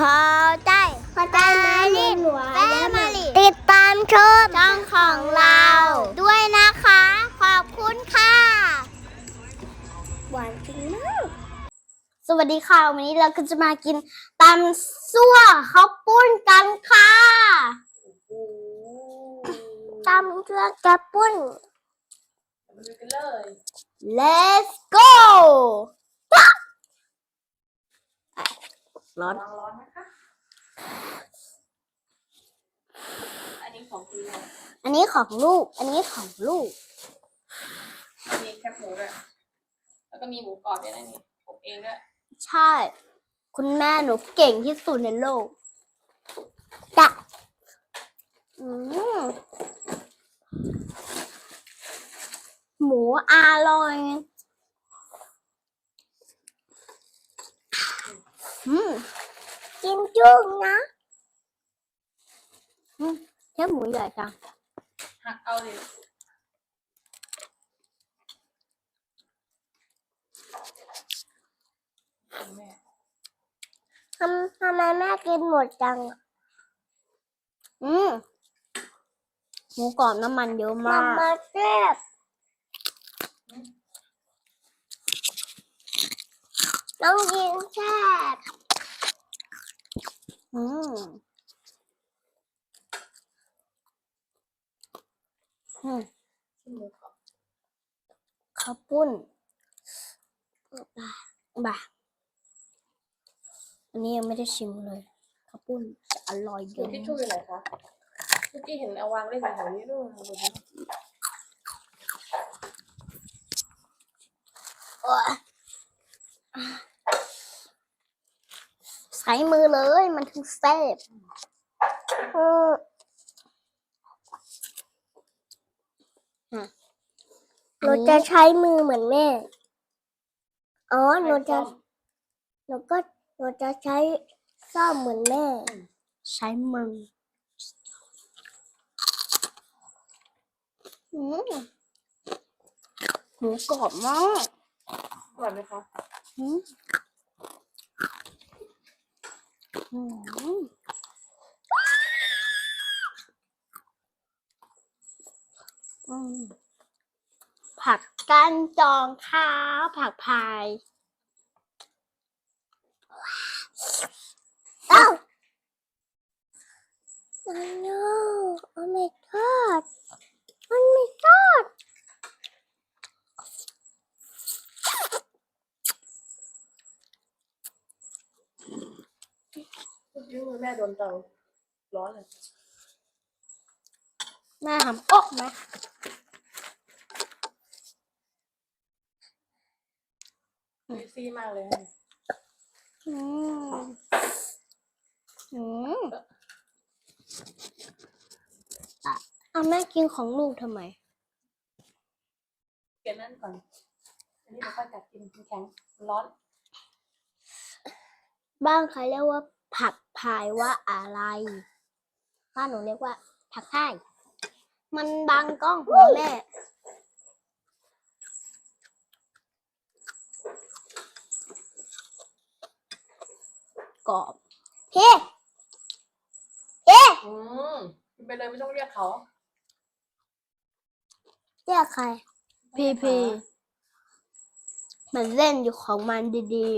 พอใจพอใจไหมหนูๆแฟมิลี่ติดตามชมช่องของเรา ด้วยนะคะ ขอบคุณค่ะหวานจริงมากสวัสดีค่ะ วันนี้เราก็จะมากินตำซั่วข้าวปุ้นกันค่ะตำเชือกกระปุ้นมาดูกันเลย Let's go ร้อนวางร้อนนะคะ อันนี้ของคุณนะอันนี้ของลูก อันนี้ของลูก มีแคบหมูด้วยแล้วก็มีหมูกรอบด้วยนะนี่ผมเองด้วยใช่ คุณแม่หนูเก่งที่สุดในโลกจะอืมหมูอร่อย ừ. chim chuông nó, ừ. mũi rồi sao? Hạt âu thì hôm hôm nay mẹ กินหมดจังอืมหมูกรอบน้ำมันเยอะมากมันเจ็บต้องกินแซ่บ อืมอืมที่หมูกรอบข้าวปุ้นบ่าบ่าอันนี้ยังไม่ได้ชิมเลยข้าวปุ้นจะอร่อยเยอะที่ชูอยู่ไหนคะเมื่อกี้เห็นเอาวางเล่นอยู่แถวนี้ด้วยโอ๊ย ใช้มือเลยมันถึงแซ่บเออหนูจะใช้มือเหมือนแม่ อ๋อ หนูจะ หนูก็ หนูจะใช้ซ่อมเหมือนแม่ ใช้มืออืมหมูกรอบมากอร่อยไหมคะอืมอืมอืม ผักก้นจองข้าวผักพายเอ้า Oh no Oh my god Oh my god เมื่อกี้มือแม่ โดนเตาร้อนเลยแม่ทำโอ๊ะไหมซีซี่มากเลยอืมอืมอะเอาแม่กินของลูกทำไม เก็บนั่นก่อน อันนี้เดี๋ยวค่อยกัดกินแข็งร้อน บ้างใครเรียกว่า ผักพายว่าอะไรบ้านหนูเรียกว่า ผักพาย มันบังกล้องหัวแม่กรอบเฮ้เฮ้อืมกินไปเลยไม่ต้องเรียกเขา เรียกใคร พีพีมันเล่นอยู่ของมันดี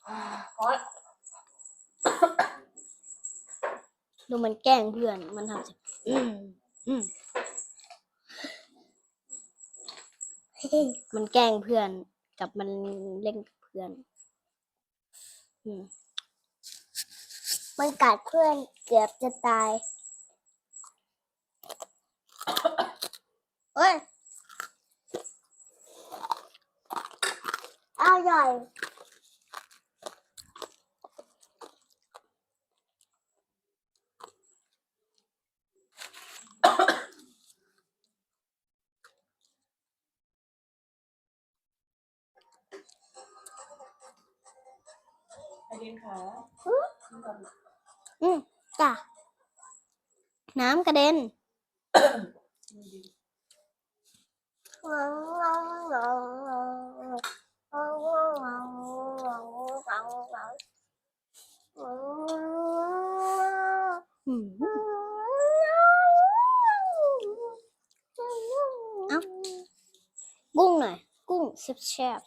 เพราะ ๆ ดูมันแกล้งเพื่อน มันทำสิอืมอืมมันแกล้งเพื่อน กับมันเล่นกับเพื่อน อืมมันกัดเพื่อนเกือบจะตายเอ้ยอร่อย เรีนขาอืมจ้ะน้ำกระเด็นอืมเอ้ากุ้งหน่อยกุ้งแซ่บ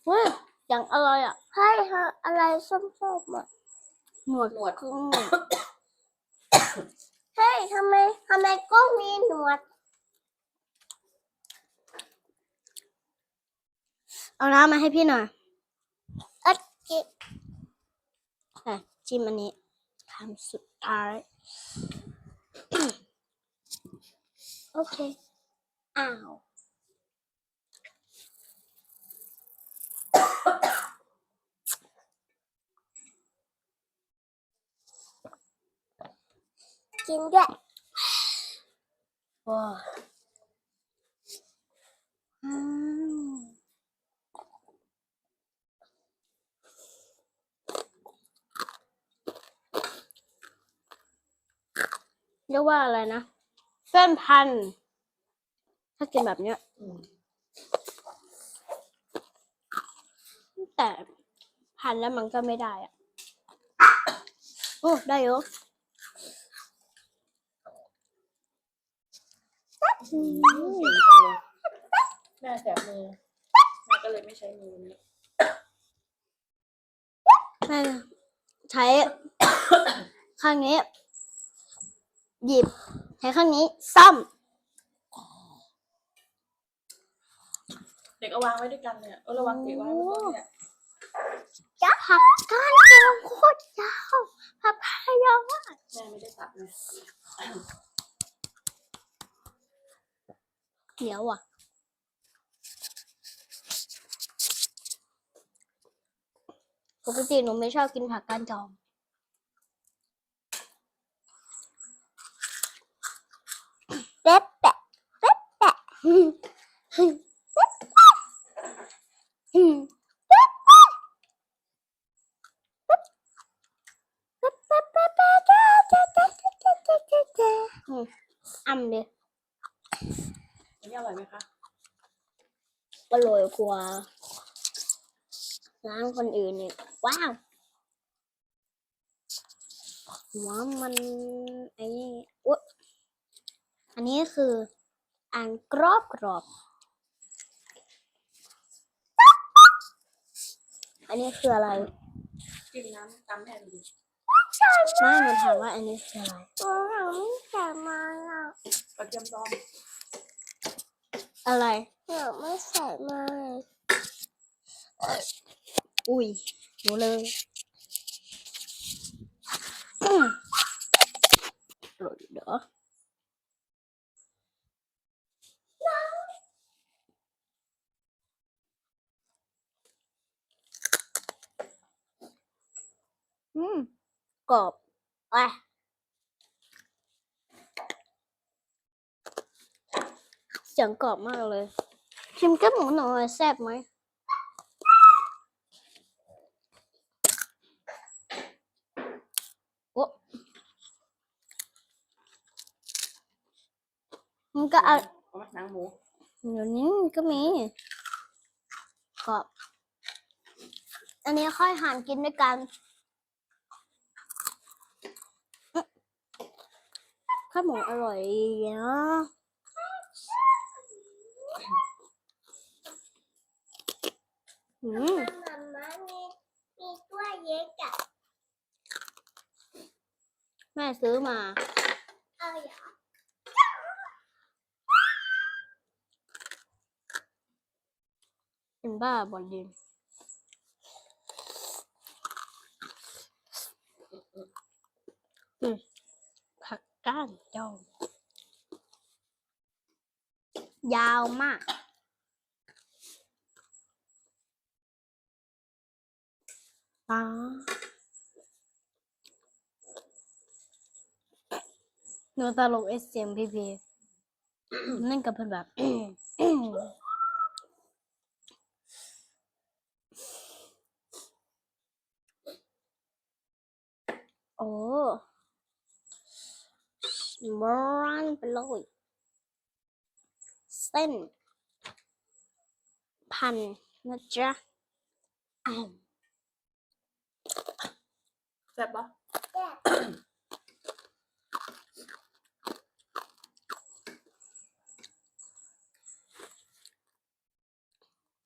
ๆเฮ้ยอย่างอร่อยอะให้ฮะอะไรส้มๆอะหนวดหนวดกุ้งเฮ้ยทำไมทำไมกุ้งมีหนวด เอาน้ำมาให้พี่หน่อยเอ๊ะจิอะจิ้มอันนี้คำสุดท้าย โอเค อ้าว กินด้วยว้าอืมเรียกว่าอะไรนะ เส้นพันธุ์ถ้ากินแบบเนี้ย อืม แต่พันแล้วมันก็ไม่ได้อะโอ้ได้อยู่เก่งจังเลยแม่แสบมือแม่ก็เลยไม่ใช้มือนี้แม่ใช้ ข้างนี้ หยิบ ใช้ข้างนี้ซ่อมเด็กเอาวางไว้ด้วยกันเนี่ยเออระวังเด็กวางไว้ด้วยกันเนี่ยจะ ผักก้านยาวโคตรยาวผักพายยาวมากแม่ไม่ได้ตัดเลยเดี๋ยวอะ ปกติหนูไม่ชอบกินผักก้านจองเป๊ะแปะอ่ำเลย อันนี้อร่อยไหมคะ อร่อยกว่า ร้านคนอื่นอีกว้าวหัวมันไอ้นี่อุ๊ยอันนี้คืออันกรอบกรอบ อันนี้คืออะไรจิ้มน้ำตามแม่ดูดิไม่หนูถามว่าอันนี้คืออะไรโอ้ยไม่ใส่มาอะกระเทียมดอง อะไรหนูไม่ใส่มาอุ้ยหนูเลยอืมอร่อยเด้ออืมกรอบอะ สียงกรอบมากเลย ชิมกับหมูหน่อยแซ่บไหมโอ้มันก็เอาเอามาหนังหมูเดี๋ยวนี้มันก็มีกรอบ อันนี้ค่อยหั่นกินด้วยกันอื้อข้าวหมูอร่อยนะ อืมมาม่ามีมีตัวเย็กอะแม่ซื้อมา เอาอย่าเป็นบ้าบอลดินอืมผักก้านจองยาวมาก อ๋อหนูตลกเอสเอ็มพีพีนั่นก็เป็นแบบโอ้มรันไปเลยเส้น พันนะจ๊ะอ้า ซ่บปะ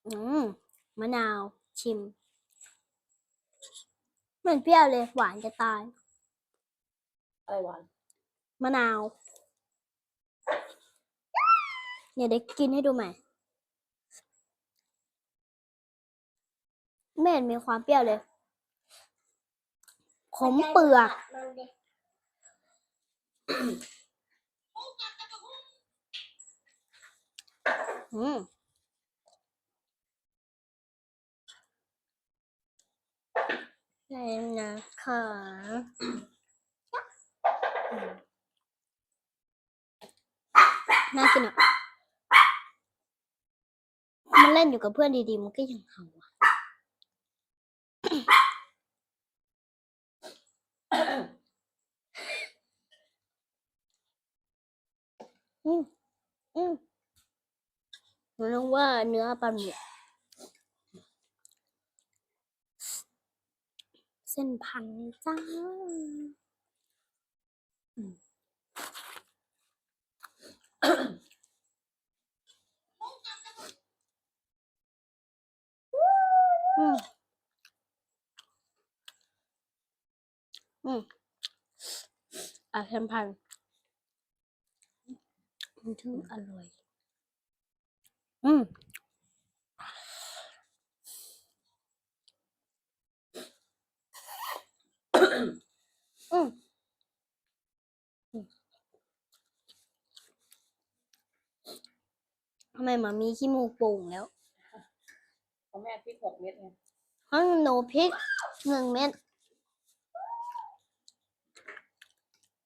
อืมมะนาว ชิม เหมือนเปรี้ยวเลย หวานจะตาย อะไรหวาน มะนาว เนี่ยเด็กกินให้ดูใหม่ไม่เห็นมีความเปรี้ยวเลย ขมเปลือกมันเด็กอืมนี่นะคะอืมน่ากินอะ มันเล่นอยู่กับเพื่อนดีๆ มันก็ยังเห่าอะ อืม อืมหนูนึกว่าเนื้อปลาหมึกเส้นพันจ้าอืมอืมอืมอะเส้นพัน มันถึงอร่อย อืมอืมอืมทำไมหมามีขี้มูกโป่งแล้วของแม่พริกหกเม็ดไงเพราะหนูพริกหนึ่งเม็ด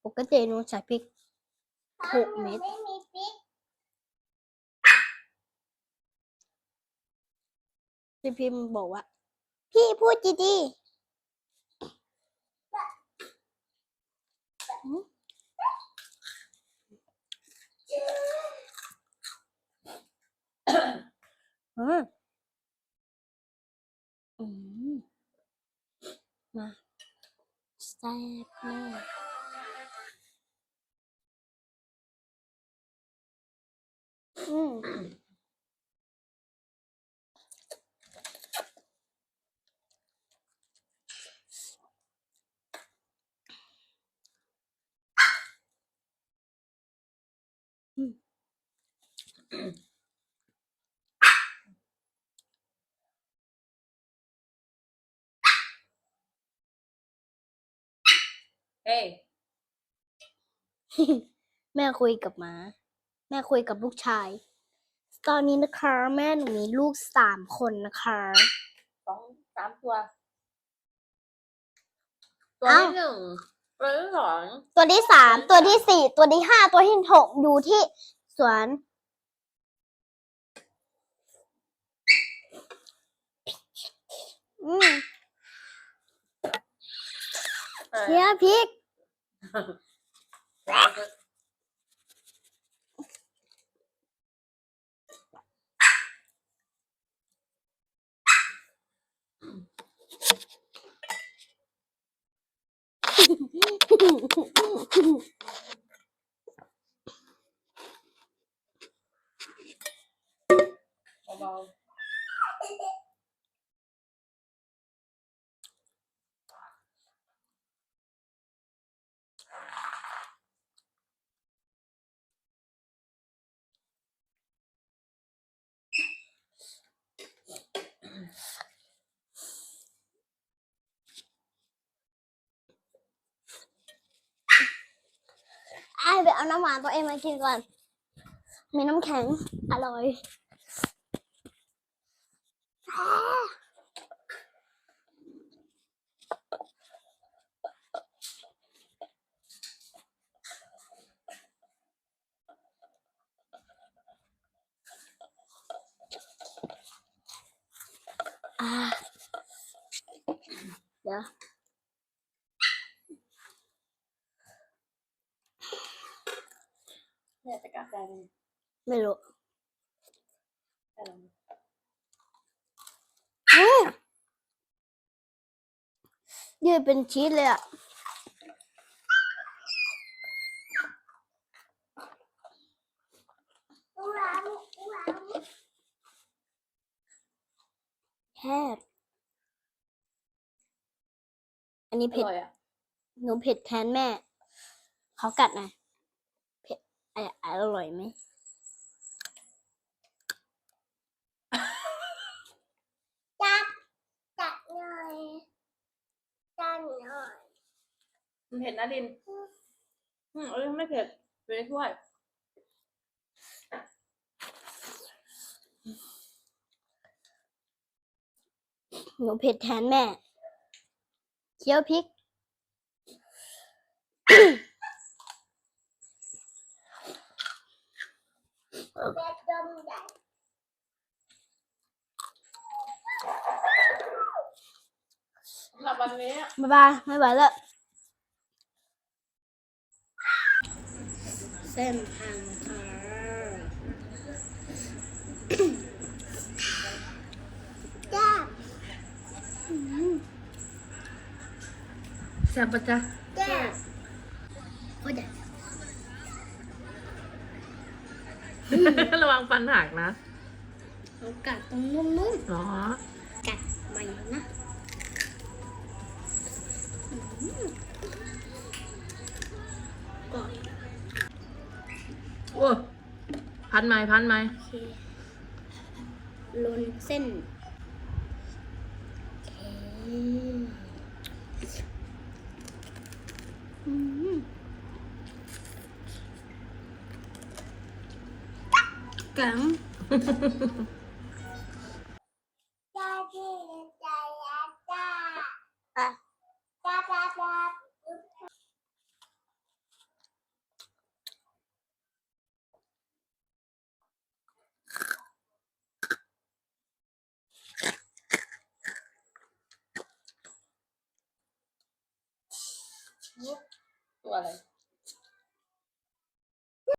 ปกติหนูใส่พริกหกเม็ด ไม่มี พริกพี่พิมพ์บอกว่า พี่พูดดีๆหืมอืมอืมมาแซ่บมากอืม เฮ้ยแม่คุยกับหมา แม่คุยกับลูกชาย ตอนนี้นะคะ แม่หนูมีลูกสามคนนะคะสองสามตัว ตัวเอ้าที่หนึ่งตัวที่สองตัวที่สามตัวที่สี่ตัวที่ห้าตัวที่หกอยู่ที่สวน อืมเออเฮียพริกเบา ไอ้ไป เอาน้ำหวานตัวเองมากินก่อน มีน้ำแข็ง อร่อยอ่าเดี๋ยวันไม่รู้ยืดเป็นชีสเลยอะแทบอันนี้เผ็ด หนูเผ็ดแทนแม่ เขากัดหน่ย อะอร่อยไหมจัดจัดหน่อยจัดหน่อยมันเผ็ดนะดิน อืมเอ้ยไม่เผ็ดอยู่ในถ้วยหนูเผ็ดแทนแม่ เคี้ยวพริก เบ็ดดมใหญ่ สำหรับวันนี้ บ๊ายบายไม่ไหวแล้วเส้นทางค่ะ จ้าแซ่บปะจ๊ะจ้าโอ้ยเดี๋ยว ระวังฟันหักนะเรากัดตรงนุ่มอ๋อๆกัดใหม่นะก่อนโอ้พันไหมพันไหมโอเคลนเส้นโอเค แกัง